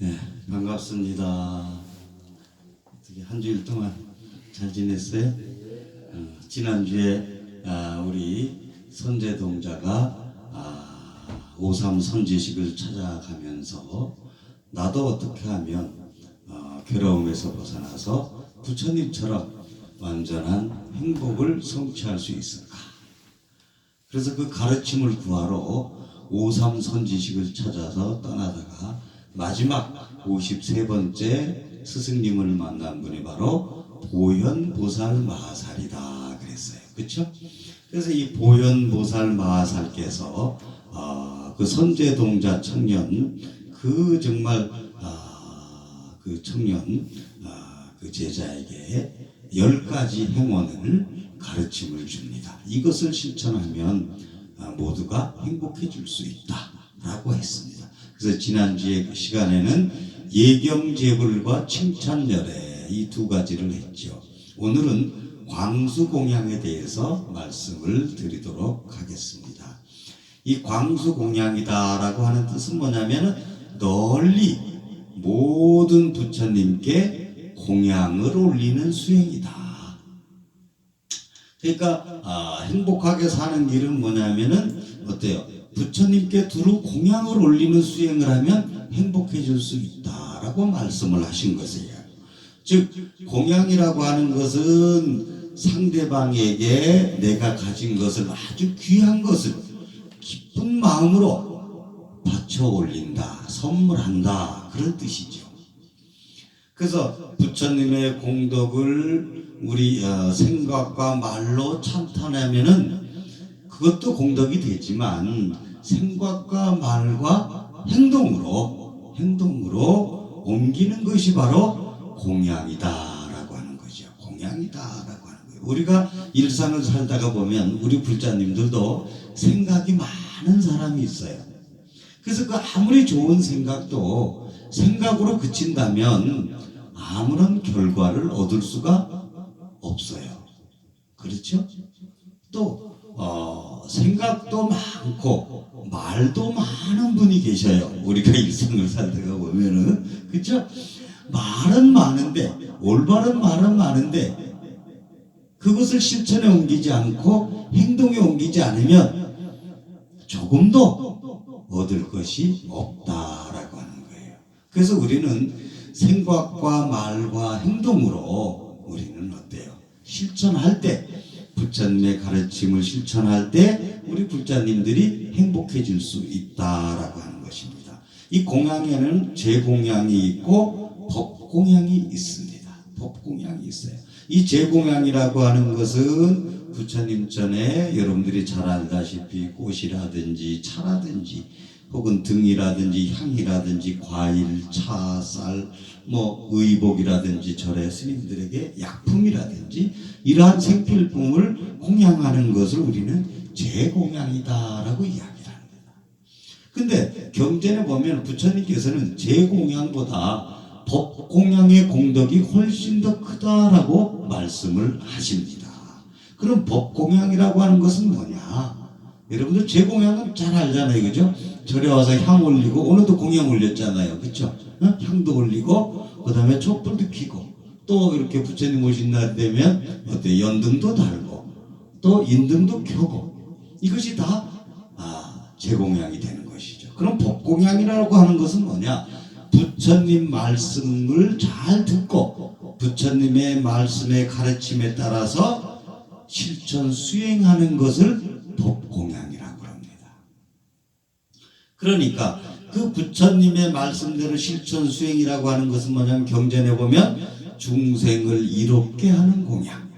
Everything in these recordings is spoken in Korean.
네, 반갑습니다. 어떻게 한 주일 동안 잘 지냈어요? 어, 지난주에 아, 우리 선제동자가 아, 5.3 선지식을 찾아가면서 나도 어떻게 하면 어, 괴로움에서 벗어나서 부처님처럼 완전한 행복을 성취할 수 있을까? 그래서 그 가르침을 구하러 5.3 선지식을 찾아서 떠나다가 마지막 53번째 스승님을 만난 분이 바로 보현보살 마하살이다 그랬어요. 그렇죠? 그래서 이 보현보살 마하살께서 어, 그 선제동자 청년 그 정말 아, 그 청년 아, 그 제자에게 열 가지 행원을 가르침을 줍니다. 이것을 실천하면 아, 모두가 행복해질 수 있다라고 했습니다. 그래서 지난주에 그 시간에는 예경제불과 칭찬열애 이 두 가지를 했죠. 오늘은 광수공양에 대해서 말씀을 드리도록 하겠습니다. 이 광수공양이다라고 하는 뜻은 뭐냐면은 널리 모든 부처님께 공양을 올리는 수행이다. 그러니까 아, 행복하게 사는 길은 뭐냐면은 어때요? 부처님께 두루 공양을 올리는 수행을 하면 행복해질 수 있다라고 말씀을 하신 것이에요. 즉 공양이라고 하는 것은 상대방에게 내가 가진 것을 아주 귀한 것을 기쁜 마음으로 바쳐 올린다, 선물한다 그런 뜻이죠. 그래서 부처님의 공덕을 우리 어, 생각과 말로 찬탄하면은 그것도 공덕이 되지만 생각과 말과 행동으로 행동으로 옮기는 것이 바로 공양이다라고 하는 거죠. 공양이다라고 하는 거예요. 우리가 일상을 살다가 보면 우리 불자님들도 생각이 많은 사람이 있어요. 그래서 그 아무리 좋은 생각도 생각으로 그친다면 아무런 결과를 얻을 수가 없어요. 그렇죠? 또 어, 생각도 많고 말도 많은 분이 계셔요. 우리가 일상을 살다가 보면은 그렇죠? 말은 많은데 올바른 말은 많은데 그것을 실천에 옮기지 않고 행동에 옮기지 않으면 조금도 얻을 것이 없다라고 하는 거예요. 그래서 우리는 생각과 말과 행동으로 우리는 어때요? 실천할 때 부처님의 가르침을 실천할 때 우리 불자님들이 행복해질 수 있다라고 하는 것입니다. 이 공양에는 제공양이 있고 법공양이 있습니다. 법공양이 있어요. 이 제공양이라고 하는 것은 부처님 전에 여러분들이 잘 알다시피 꽃이라든지 차라든지 혹은 등이라든지 향이라든지 과일, 차, 쌀, 뭐 의복이라든지 절의 스님들에게 약품이라든지 이러한 생필품을 공양하는 것을 우리는 제공양이다라고 이야기를 합니다. 근데 경전에 보면 부처님께서는 제공양보다 법공양의 공덕이 훨씬 더 크다라고 말씀을 하십니다. 그럼 법공양이라고 하는 것은 뭐냐? 여러분들 제공양은 잘 알잖아요, 그죠? 절에 와서 향 올리고 오늘도 공양 올렸잖아요, 그렇죠? 향도 올리고 그 다음에 촛불도 켜고 또 이렇게 부처님 오신 날 되면 어때 연등도 달고 또 인등도 켜고 이것이 다 아, 제공양이 되는 것이죠. 그럼 법공양이라고 하는 것은 뭐냐? 부처님 말씀을 잘 듣고 부처님의 말씀의 가르침에 따라서 실천 수행하는 것을 법공양이라고 합니다. 그러니까 그 부처님의 말씀대로 실천 수행이라고 하는 것은 뭐냐면 경전에 보면 중생을 이롭게 하는 공양.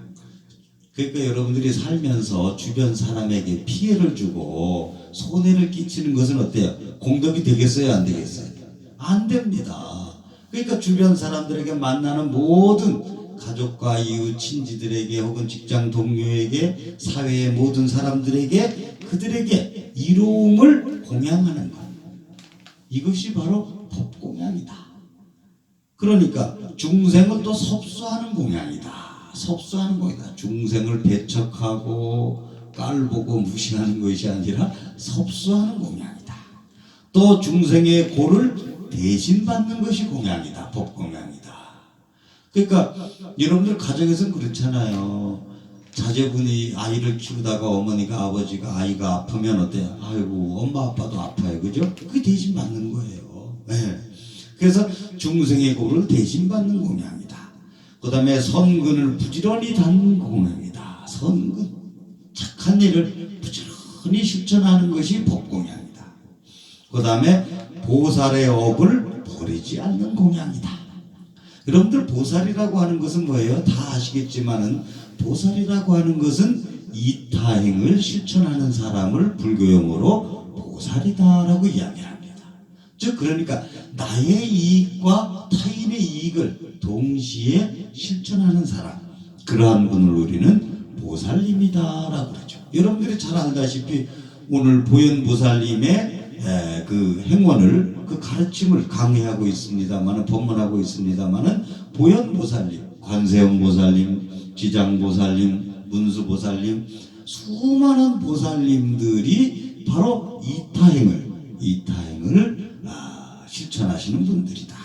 그러니까 여러분들이 살면서 주변 사람에게 피해를 주고 손해를 끼치는 것은 어때요? 공덕이 되겠어요? 안 되겠어요? 안 됩니다. 그러니까 주변 사람들에게 만나는 모든 가족과 이웃 친지들에게 혹은 직장 동료에게 사회의 모든 사람들에게 그들에게 이로움을 공양하는 것. 이것이 바로 법공양이다. 그러니까 중생을 또 섭수하는 공양이다. 섭수하는 거이다. 중생을 배척하고 깔보고 무시하는 것이 아니라 섭수하는 공양이다. 또 중생의 고를 대신 받는 것이 공양이다. 법공양이다. 그러니까 여러분들 가정에서는 그렇잖아요. 자제분이 아이를 키우다가 어머니가 아버지가 아이가 아프면 어때요? 아이고 엄마 아빠도 아파요. 그죠? 그게 대신 받는 거예요. 예. 그래서 중생의 고를 대신 받는 공양이다. 그 다음에 선근을 부지런히 닫는 공양이다. 선근. 착한 일을 부지런히 실천하는 것이 법공양이다. 그 다음에 보살의 업을 버리지 않는 공양이다. 여러분들 보살이라고 하는 것은 뭐예요? 다 아시겠지만은 보살이라고 하는 것은 이타행을 실천하는 사람을 불교용어로 보살이다라고 이야기합니다. 즉 그러니까 나의 이익과 타인의 이익을 동시에 실천하는 사람 그러한 분을 우리는 보살님이다라고 그러죠. 여러분들이 잘 알다시피 오늘 보현보살님의 에, 그 행원을 그 가르침을 강의하고 있습니다만은 법문하고 있습니다만은 보현보살님, 관세음보살님, 지장보살님, 문수보살님 수많은 보살님들이 바로 이타행을 이타행을 아, 실천하시는 분들이다.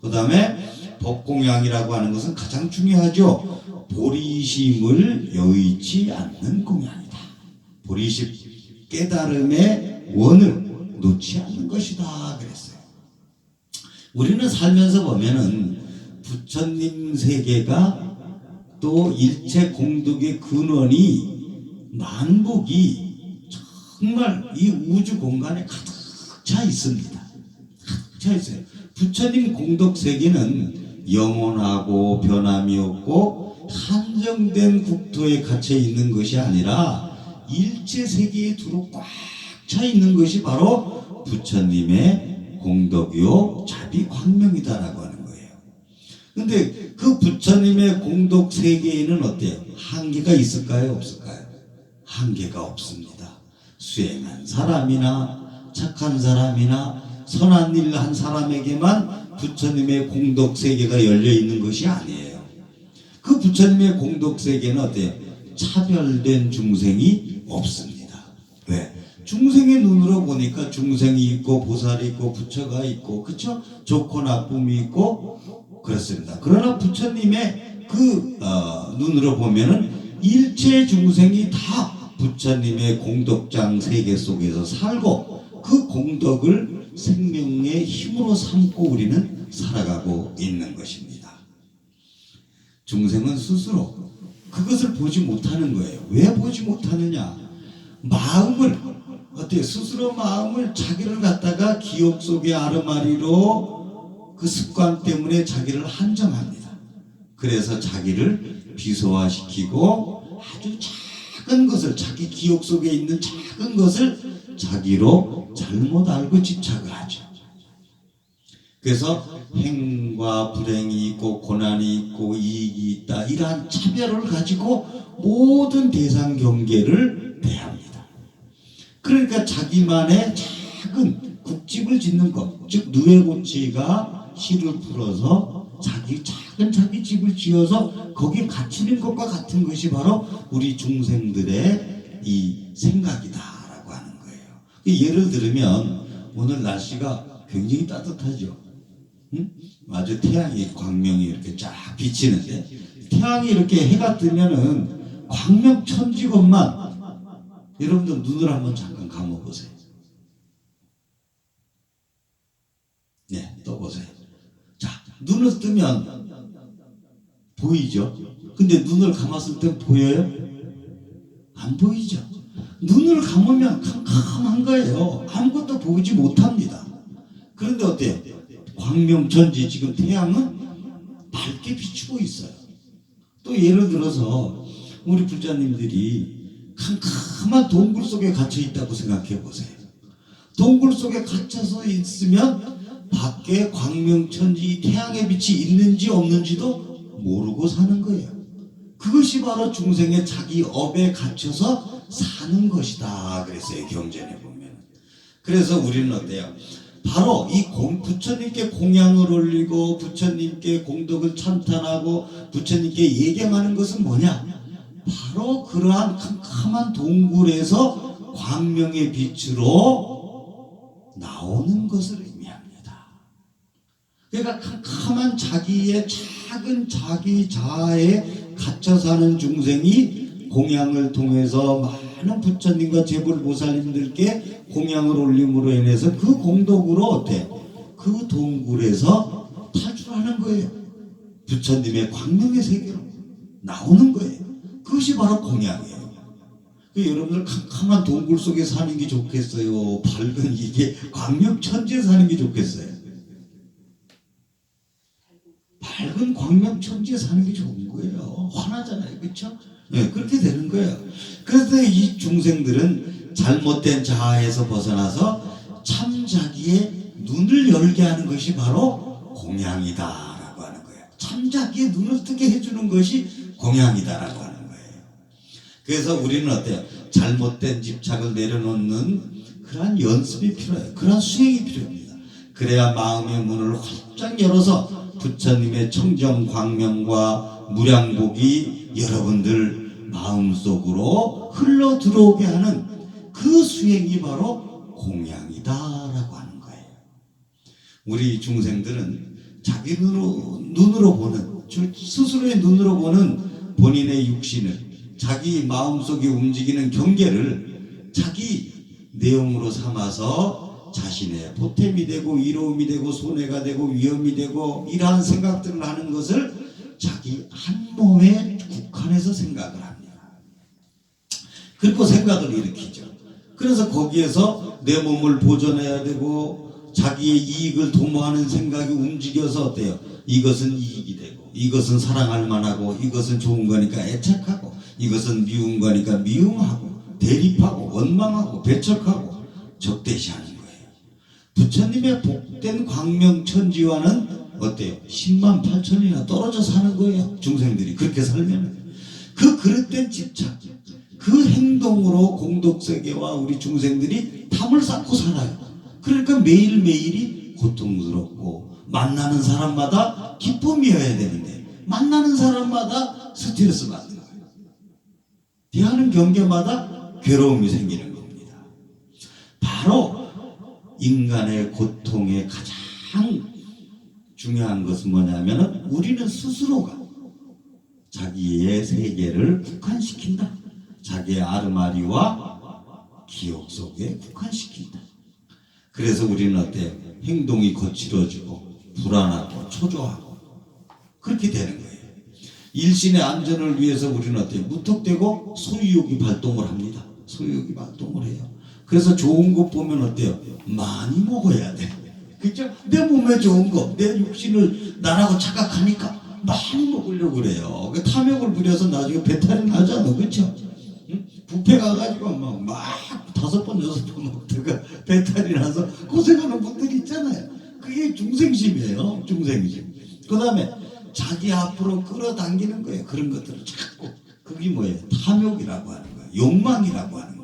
그 다음에 법공양이라고 하는 것은 가장 중요하죠. 보리심을 여의치 않는 공양이다. 보리심 깨달음의 원을 놓지 않는 것이다 그랬어요. 우리는 살면서 보면은 부처님 세계가 또 일체 공덕의 근원이 만복이 정말 이 우주 공간에 가득 차 있습니다. 가득 차 있어요. 부처님 공덕 세계는 영원하고 변함이 없고 한정된 국토에 갇혀 있는 것이 아니라 일체 세계에 두루 꽉 차 있는 것이 바로 부처님의 공덕요 자비 광명이다라고 하는. 근데 그 부처님의 공덕 세계에는 어때요? 한계가 있을까요? 없을까요? 한계가 없습니다. 수행한 사람이나 착한 사람이나 선한 일 한 사람에게만 부처님의 공덕 세계가 열려 있는 것이 아니에요. 그 부처님의 공덕 세계는 어때요? 차별된 중생이 없습니다. 왜? 중생의 눈으로 보니까 중생이 있고 보살이 있고 부처가 있고 그쵸? 좋고 나쁨이 있고 그렇습니다. 그러나 부처님의 그 어, 눈으로 보면은 일체 중생이 다 부처님의 공덕장 세계 속에서 살고 그 공덕을 생명의 힘으로 삼고 우리는 살아가고 있는 것입니다. 중생은 스스로 그것을 보지 못하는 거예요. 왜 보지 못하느냐? 마음을 어때요? 스스로 마음을 자기를 갖다가 기억 속의 아르마리로 그 습관 때문에 자기를 한정합니다. 그래서 자기를 비소화시키고 아주 작은 것을 자기 기억 속에 있는 작은 것을 자기로 잘못 알고 집착을 하죠. 그래서 행과 불행이 있고 고난이 있고 이익이 있다 이러한 차별을 가지고 모든 대상 경계를 대합니다. 그러니까 자기만의 작은 국집을 짓는 것, 즉 누에고치가 실을 풀어서 자기 작은 자기 집을 지어서 거기에 갇히는 것과 같은 것이 바로 우리 중생들의 이 생각이다라고 하는 거예요. 예를 들면 오늘 날씨가 굉장히 따뜻하죠. 응? 아주 태양이 광명이 이렇게 쫙 비치는데 태양이 이렇게 해가 뜨면은 광명 천지것만 여러분들 눈을 한번 잠깐 감아 보세요. 네, 떠 보세요. 자, 눈을 뜨면 보이죠? 근데 눈을 감았을 땐 보여요? 안 보이죠? 눈을 감으면 캄캄한 거예요. 아무것도 보지 못합니다. 그런데 어때요? 광명천지 지금 태양은 밝게 비추고 있어요. 또 예를 들어서 우리 불자님들이 캄캄한 동굴 속에 갇혀 있다고 생각해 보세요. 동굴 속에 갇혀서 있으면 밖에 광명천지 태양의 빛이 있는지 없는지도 모르고 사는 거예요. 그것이 바로 중생의 자기 업에 갇혀서 사는 것이다. 그랬어요. 경전에 보면. 그래서 우리는 어때요? 바로 이 공, 부처님께 공양을 올리고 부처님께 공덕을 찬탄하고 부처님께 예경하는 것은 뭐냐? 바로 그러한 캄캄한 동굴에서 광명의 빛으로 나오는 것을. 그러니까 캄캄한 자기의 작은 자기 자아에 갇혀 사는 중생이 공양을 통해서 많은 부처님과 재불보살님들께 공양을 올림으로 인해서 그 공덕으로 어때? 그 동굴에서 탈출하는 거예요. 부처님의 광명의 세계로 나오는 거예요. 그것이 바로 공양이에요. 그 여러분들 캄캄한 동굴 속에 사는 게 좋겠어요. 밝은 이게 광명 천지에 사는 게 좋겠어요. 밝은 광명 천지에 사는 게 좋은 거예요. 화나잖아요. 그렇죠? 네, 그렇게 되는 거예요. 그래서 이 중생들은 잘못된 자아에서 벗어나서 참 자기의 눈을 열게 하는 것이 바로 공양이다라고 하는 거예요. 참 자기의 눈을 뜨게 해주는 것이 공양이다라고 하는 거예요. 그래서 우리는 어때요? 잘못된 집착을 내려놓는 그러한 연습이 필요해요. 그러한 수행이 필요합니다. 그래야 마음의 문을 활짝 열어서 부처님의 청정 광명과 무량복이 여러분들 마음속으로 흘러 들어오게 하는 그 수행이 바로 공양이다라고 하는 거예요. 우리 중생들은 자기 눈으로, 눈으로 보는, 저 스스로의 눈으로 보는 본인의 육신을 자기 마음속에 움직이는 경계를 자기 내용으로 삼아서 자신의 보탬이 되고 이로움이 되고 손해가 되고 위험이 되고 이러한 생각들을 하는 것을 자기 한 몸에 국한해서 생각을 합니다. 그리고 생각을 일으키죠. 그래서 거기에서 내 몸을 보존해야 되고 자기의 이익을 도모하는 생각이 움직여서 어때요? 이것은 이익이 되고 이것은 사랑할 만하고 이것은 좋은 거니까 애착하고 이것은 미운 거니까 미움하고 대립하고 원망하고 배척하고 적대시하는. 부처님의 복된 광명천지와는 어때요? 10만 8천이나 떨어져 사는 거예요. 중생들이 그렇게 살면 그 그릇된 집착, 그 행동으로 공덕세계와 우리 중생들이 탐을 쌓고 살아요. 그러니까 매일매일이 고통스럽고 만나는 사람마다 기쁨이어야 되는데 만나는 사람마다 스트레스 받는 거예요. 대하는 경계마다 괴로움이 생기는 겁니다. 바로 인간의 고통의 가장 중요한 것은 뭐냐면 우리는 스스로가 자기의 세계를 국한시킨다. 자기의 아르마리와 기억 속에 국한시킨다. 그래서 우리는 어때요? 행동이 거칠어지고 불안하고 초조하고 그렇게 되는 거예요. 일신의 안전을 위해서 우리는 어때요? 무턱대고 소유욕이 발동을 합니다. 소유욕이 발동을 해요. 그래서 좋은 것 보면 어때요? 많이 먹어야 돼. 그죠? 내 몸에 좋은 거, 내 육신을 나라고 착각하니까 많이 먹으려고 그래요. 그 탐욕을 부려서 나중에 배탈이 나잖아. 그죠? 응? 뷔페 가가지고 막, 막 다섯 번, 여섯 번 먹다가 배탈이 나서 고생하는 분들 있잖아요. 그게 중생심이에요. 중생심. 그 다음에 자기 앞으로 끌어당기는 거예요. 그런 것들을 자꾸. 그게 뭐예요? 탐욕이라고 하는 거예요. 욕망이라고 하는 거예요.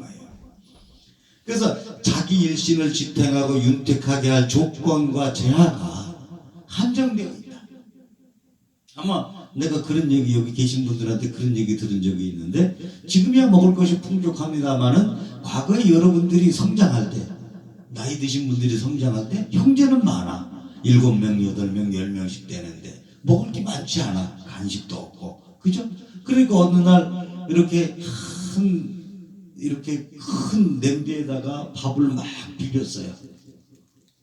그래서 자기 일신을 지탱하고 윤택하게 할 조건과 제한가 한정되어 있다. 아마 내가 그런 얘기 여기 계신 분들한테 그런 얘기 들은 적이 있는데 지금이야 먹을 것이 풍족합니다만은 과거에 여러분들이 성장할 때 나이 드신 분들이 성장할 때 형제는 많아 일곱 명 여덟 명 열 명씩 되는데 먹을 게 많지 않아 간식도 없고 그죠? 그러니까 어느 날 이렇게 큰 이렇게 큰 냄비에다가 밥을 막 비볐어요.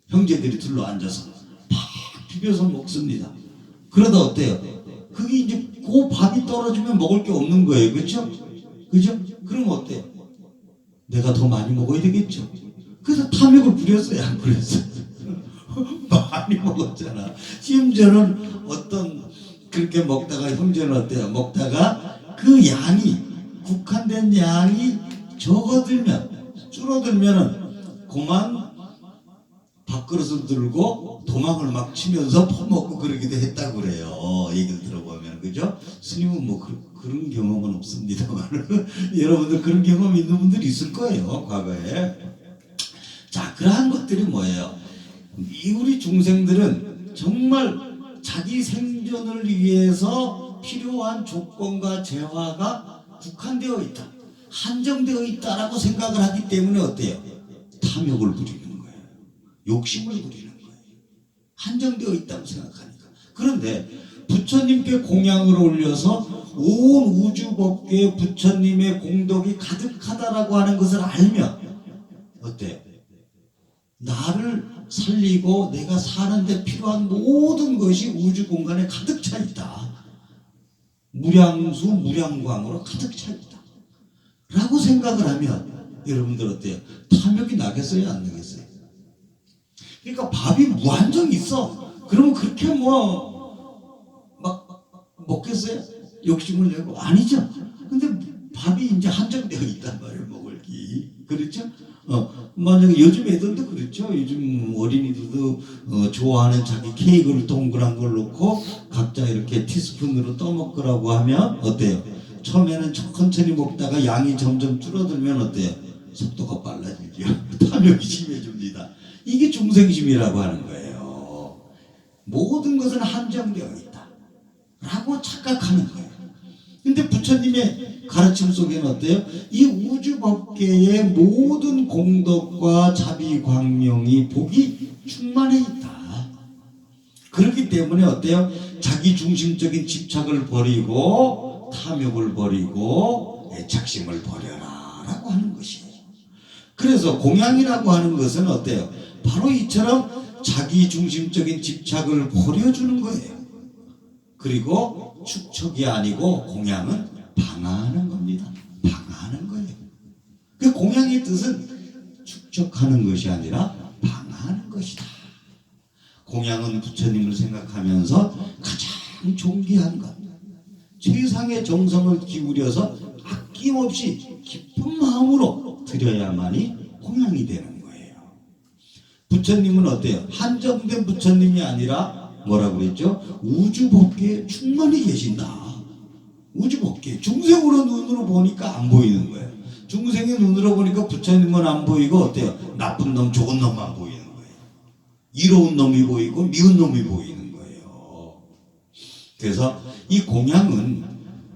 형제들이 둘러 앉아서 막 비벼서 먹습니다. 그러다 어때요? 그게 이제 그 밥이 떨어지면 먹을 게 없는 거예요. 그렇죠? 그죠? 그럼 어때요? 내가 더 많이 먹어야 되겠죠. 그래서 탐욕을 부렸어요. 안 부렸어요? 많이 먹었잖아. 심지어는 어떤 그렇게 먹다가 형제는 어때요? 먹다가 그 양이 국한된 양이 적어들면 줄어들면은 그만 밥그릇을 들고 도망을 막 치면서 퍼먹고 그러기도 했다고 그래요. 얘기를 들어보면 그죠? 스님은 뭐 그, 런 경험은 없습니다만 여러분들 그런 경험 있는 분들이 있을 거예요. 과거에. 자 그러한 것들이 뭐예요? 이 우리 중생들은 정말 자기 생존을 위해서 필요한 조건과 재화가 국한되어 있다. 한정되어 있다라고 생각을 하기 때문에 어때요? 탐욕을 부리는 거예요. 욕심을 부리는 거예요. 한정되어 있다고 생각하니까. 그런데 부처님께 공양을 올려서 온 우주 법계에 부처님의 공덕이 가득하다라고 하는 것을 알면 어때요? 나를 살리고 내가 사는데 필요한 모든 것이 우주 공간에 가득 차 있다. 무량수 무량광으로 가득 차 있다. 라고 생각을 하면 여러분들 어때요? 탐욕이 나겠어요? 안 나겠어요? 그러니까 밥이 무한정 있어. 그러면 그렇게 뭐 막 먹겠어요? 욕심을 내고 아니죠. 근데 밥이 이제 한정되어 있단 말이에요. 먹을 기 그렇죠? 어 만약에 요즘 애들도 그렇죠. 요즘 어린이들도 어, 좋아하는 자기 케이크를 동그란 걸 넣고 각자 이렇게 티스푼으로 떠먹으라고 하면 어때요? 처음에는 천천히 먹다가 양이 점점 줄어들면 어때요? 속도가 빨라지죠. 탐욕이 심해집니다. 이게 중생심이라고 하는 거예요. 모든 것은 한정되어 있다. 라고 착각하는 거예요. 근데 부처님의 가르침 속에는 어때요? 이 우주 법계의 모든 공덕과 자비 광명이 복이 충만해 있다. 그렇기 때문에 어때요? 자기 중심적인 집착을 버리고 탐욕을 버리고 애착심을 버려라 라고 하는 것이에요. 그래서 공양이라고 하는 것은 어때요? 바로 이처럼 자기 중심적인 집착을 버려주는 거예요. 그리고 축척이 아니고 공양은 방하는 겁니다. 방하는 거예요. 그 공양의 뜻은 축척하는 것이 아니라 방하는 것이다. 공양은 부처님을 생각하면서 가장 존귀한 것, 최상의 정성을 기울여서 아낌없이 깊은 마음으로 드려야만이 공양이 되는 거예요. 부처님은 어때요? 한정된 부처님이 아니라 뭐라고 그랬죠? 우주 법계에 충만히 계신다. 우주 법계 중생으로 눈으로 보니까 안 보이는 거예요. 중생의 눈으로 보니까 부처님은 안 보이고 어때요? 나쁜 놈, 좋은 놈만 보이는 거예요. 이로운 놈이 보이고 미운 놈이 보이는 거예요. 그래서 이 공양은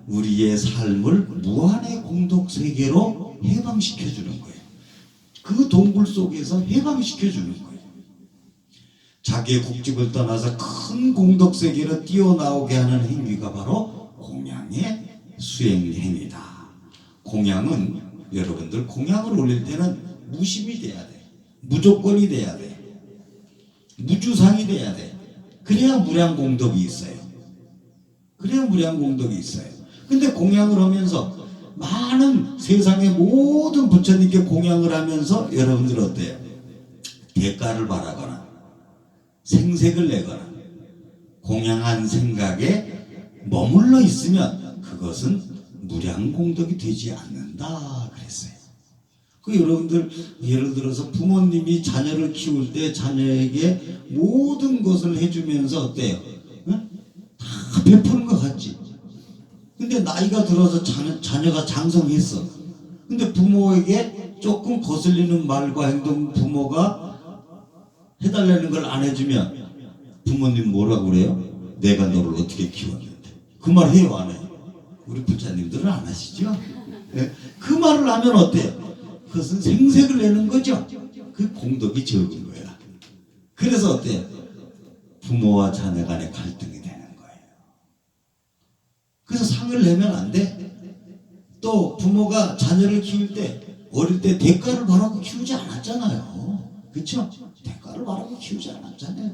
우리의 삶을 무한의 공덕 세계로 해방시켜 주는 거예요. 그 동굴 속에서 해방시켜 주는 거예요. 자기의 국집을 떠나서 큰 공덕 세계로 뛰어나오게 하는 행위가 바로 공양의 수행 행위다. 공양은 여러분들 공양을 올릴 때는 무심이 돼야 돼. 무조건이 돼야 돼. 무주상이 돼야 돼. 그래야 무량 공덕이 있어요. 그래야 무량 공덕이 있어요. 근데 공양을 하면서 많은 세상의 모든 부처님께 공양을 하면서 여러분들 어때요? 대가를 바라거나 생색을 내거나 공양한 생각에 머물러 있으면 그것은 무량 공덕이 되지 않는다 그랬어요. 그 여러분들 예를 들어서 부모님이 자녀를 키울 때 자녀에게 모든 것을 해주면서 어때요? 응? 다 베푸는. 근데 나이가 들어서 자녀, 자녀가 장성했어. 근데 부모에게 조금 거슬리는 말과 행동 부모가 해달라는 걸 안 해주면 부모님 뭐라고 그래요? 내가 너를 어떻게 키웠는데 그 말 해요 안 해요? 우리 부자님들은 안 하시죠? 예? 그 말을 하면 어때요? 그것은 생색을 내는 거죠. 그 공덕이 적은 거야. 그래서 어때요? 부모와 자녀 간의 거예요. 그래서 상을 내면 안 돼. 또 부모가 자녀를 키울 때 어릴 때 대가를 바라고 키우지 않았잖아요. 그렇죠? 대가를 바라고 키우지 않았잖아요.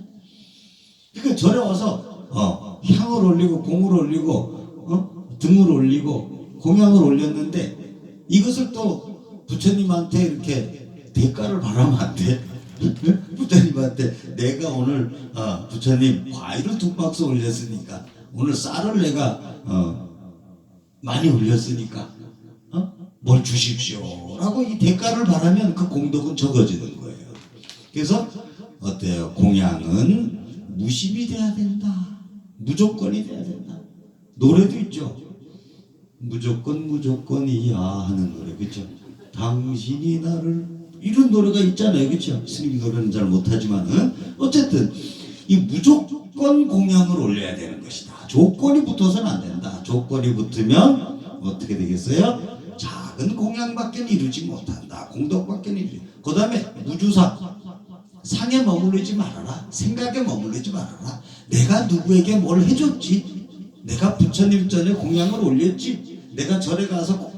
그러니까 절에 와서 어, 향을 올리고 공을 올리고 어? 등을 올리고 공양을 올렸는데 이것을 또 부처님한테 이렇게 대가를 바라면 안 돼. 부처님한테 내가 오늘 어, 부처님 과일을 두 박스 올렸으니까 오늘 쌀을 내가 어, 많이 올렸으니까 어? 뭘 주십시오라고 이 대가를 바라면 그 공덕은 적어지는 거예요. 그래서 어때요? 공양은 무심이 돼야 된다. 무조건이 돼야 된다. 노래도 있죠. 무조건 무조건이야 하는 노래 그죠? 당신이 나를 이런 노래가 있잖아요 그죠? 스님 노래는 잘 못하지만은 어쨌든 이 무조건 공양을 올려야 되는 것이다. 조건이 붙어서는 안 된다. 조건이 붙으면 어떻게 되겠어요? 작은 공양밖에 이루지 못한다. 공덕밖에 이루지. 그 다음에 무주사 상에 머무르지 말아라. 생각에 머무르지 말아라. 내가 누구에게 뭘 해줬지? 내가 부처님 전에 공양을 올렸지? 내가 절에 가서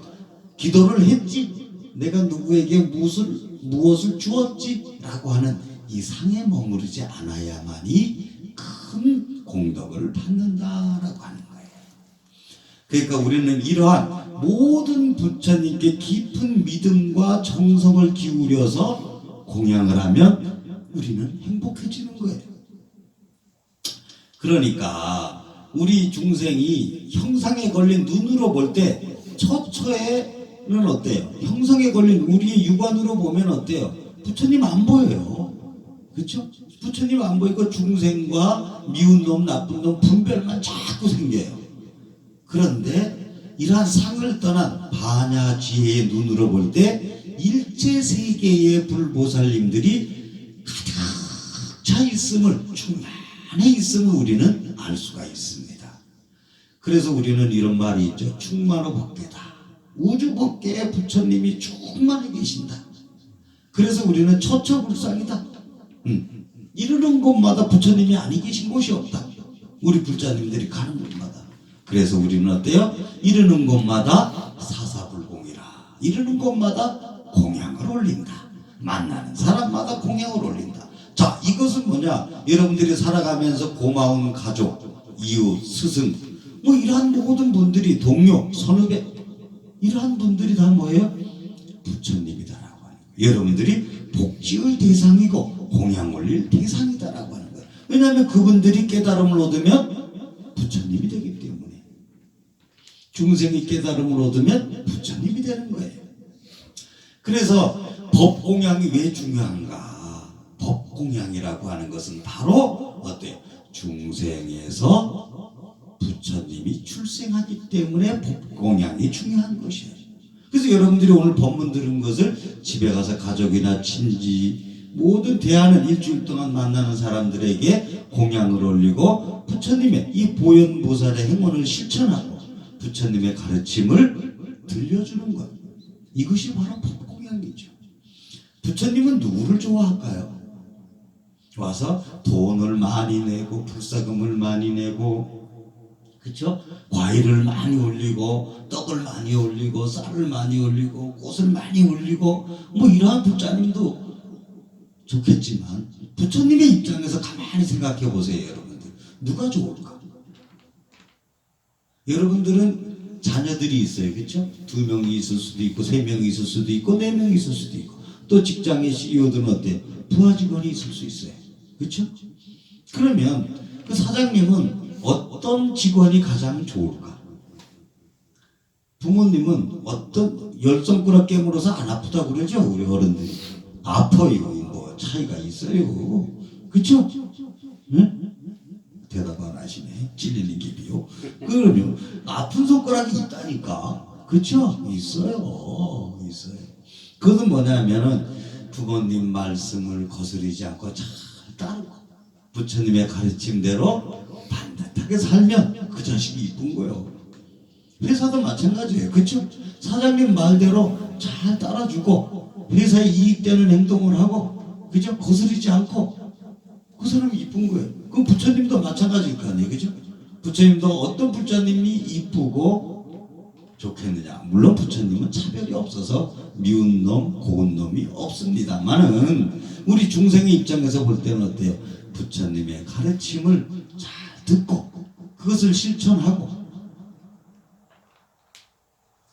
기도를 했지? 내가 누구에게 무엇을, 무엇을 주었지? 라고 하는 이 상에 머무르지 않아야만이 큰 공덕을 받는다라고 하는 거예요. 그러니까 우리는 이러한 모든 부처님께 깊은 믿음과 정성을 기울여서 공양을 하면 우리는 행복해지는 거예요. 그러니까 우리 중생이 형상에 걸린 눈으로 볼 때 처처에는 어때요? 형상에 걸린 우리의 육안으로 보면 어때요? 부처님 안 보여요. 그렇죠? 부처님 안 보이고 중생과 미운 놈, 나쁜 놈 분별만 자꾸 생겨요. 그런데 이러한 상을 떠난 반야 지혜의 눈으로 볼 때 일체 세계의 불보살님들이 가득 차 있음을 충만해 있음을 우리는 알 수가 있습니다. 그래서 우리는 이런 말이 있죠. 충만호 법계다. 우주 법계에 부처님이 충만히 계신다. 그래서 우리는 처처불상이다. 음. 이르는 곳마다 부처님이 아니 계신 곳이 없다. 우리 불자님들이 가는 곳마다. 그래서 우리는 어때요? 이르는 곳마다 사사불공이라. 이르는 곳마다 공양을 올린다. 만나는 사람마다 공양을 올린다. 자, 이것은 뭐냐? 여러분들이 살아가면서 고마운 가족, 이웃, 스승, 뭐 이러한 모든 분들이 동료, 선후배, 이러한 분들이 다 뭐예요? 부처님이다라고 하는 거예요. 여러분들이 복지의 대상이고 공양 올릴 대상이다라고 하는 거예요. 왜냐하면 그분들이 깨달음을 얻으면 부처님이 되기 때문에 중생이 깨달음을 얻으면 부처님이 되는 거예요. 그래서 법 공양이 왜 중요한가? 법 공양이라고 하는 것은 바로 어때요? 중생에서 부처님이 출생하기 때문에 법 공양이 중요한 것이에요. 그래서 여러분들이 오늘 법문 들은 것을 집에 가서 가족이나 친지 모든 대하는 일주일 동안 만나는 사람들에게 공양을 올리고 부처님의 이 보현보살의 행원을 실천하고 부처님의 가르침을 들려주는 것. 이것이 바로 법공양이죠. 부처님은 누구를 좋아할까요? 와서 돈을 많이 내고 불사금을 많이 내고 그렇죠? 과일을 많이 올리고 떡을 많이 올리고 쌀을 많이 올리고 꽃을 많이 올리고 뭐 이러한 부처님도 좋겠지만 부처님의 입장에서 가만히 생각해 보세요 여러분들 누가 좋을까? 여러분들은 자녀들이 있어요 그렇죠? 두 명이 있을 수도 있고 세 명이 있을 수도 있고 네 명이 있을 수도 있고 또 직장의 CEO들은 어때? 부하 직원이 있을 수 있어요 그렇죠? 그러면 그 사장님은 어떤 직원이 가장 좋을까? 부모님은 어떤 열 손가락 깨물어서 안 아프다고 그러죠 우리 어른들이 아파요 뭐 차이가 있어요 그쵸? 응? 대답 안 하시네 찔리는 길이요 그러면 아픈 손가락이 있다니까 그쵸? 있어요 있어요 그것은 뭐냐면은 부모님 말씀을 거스르지 않고 잘 따르고 부처님의 가르침대로 반듯하게 살면 그 자식이 이쁜 거예요. 회사도 마찬가지예요. 그렇죠? 사장님 말대로 잘 따라주고 회사에 이익되는 행동을 하고 그죠? 거스르지 않고 그 사람이 이쁜 거예요. 그럼 부처님도 마찬가지일 거 아니에요. 그죠? 부처님도 어떤 부처님이 이쁘고 좋겠느냐. 물론 부처님은 차별이 없어서 미운 놈, 고운 놈이 없습니다만은 우리 중생의 입장에서 볼 때는 어때요? 부처님의 가르침을 잘 듣고 그것을 실천하고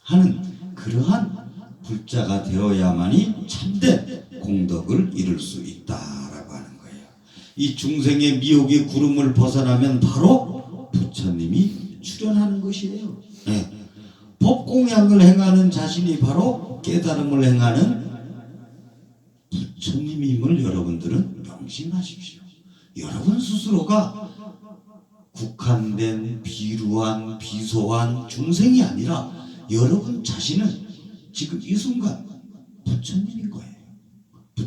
하는 그러한 불자가 되어야만이 참된 공덕을 이룰 수 있다라고 하는 거예요. 이 중생의 미혹의 구름을 벗어나면 바로 부처님이 출현하는 것이에요. 네. 법공양을 행하는 자신이 바로 깨달음을 행하는 부처님임을 여러분들은 명심하십시오. 여러분 스스로가 국한된 비루한 비소한 중생이 아니라 여러분 자신은 지금 이 순간 거예요.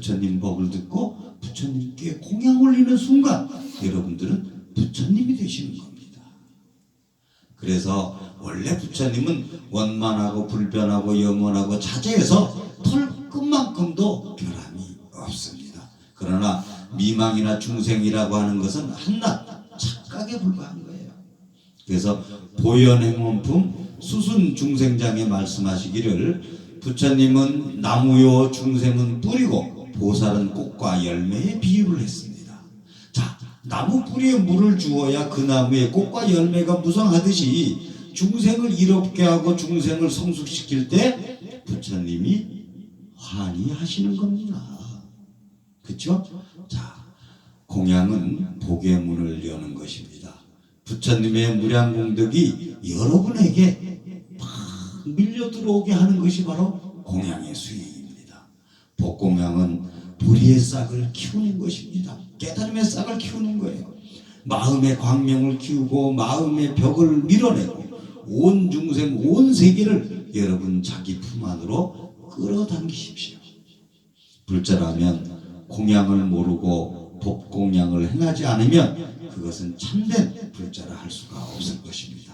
부처님 법을 듣고 부처님께 공양 올리는 순간 여러분들은 부처님이 되시는 겁니다. 그래서 원래 부처님은 원만하고 불변하고 영원하고 자제해서 털끝만큼도 변함이 없습니다. 그러나 미망이나 중생이라고 하는 것은 한낱 착각에 불과한 거예요. 그래서 보현행원품 수순 중생장에 말씀하시기를 부처님은 나무요 중생은 뿌리고 보살은 꽃과 열매에 비유를 했습니다. 자, 나무 뿌리에 물을 주어야 그 나무에 꽃과 열매가 무성하듯이 중생을 이롭게 하고 중생을 성숙시킬 때 부처님이 환희하시는 겁니다. 그렇죠? 자, 공양은 복의 문을 여는 것입니다. 부처님의 무량공덕이 여러분에게 막 밀려 들어오게 하는 것이 바로 공양의 수행입니다. 복공양은 불의의 싹을 키우는 것입니다. 깨달음의 싹을 키우는 거예요. 마음의 광명을 키우고 마음의 벽을 밀어내고 온 중생 온 세계를 여러분 자기 품 안으로 끌어당기십시오. 불자라면 공양을 모르고 법공양을 행하지 않으면 그것은 참된 불자라 할 수가 없을 것입니다.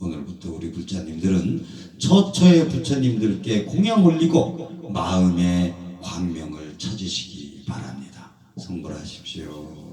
오늘부터 우리 불자님들은 처처의 부처님들께 공양 올리고 마음의 광명을 찾으시기 바랍니다. 성불하십시오.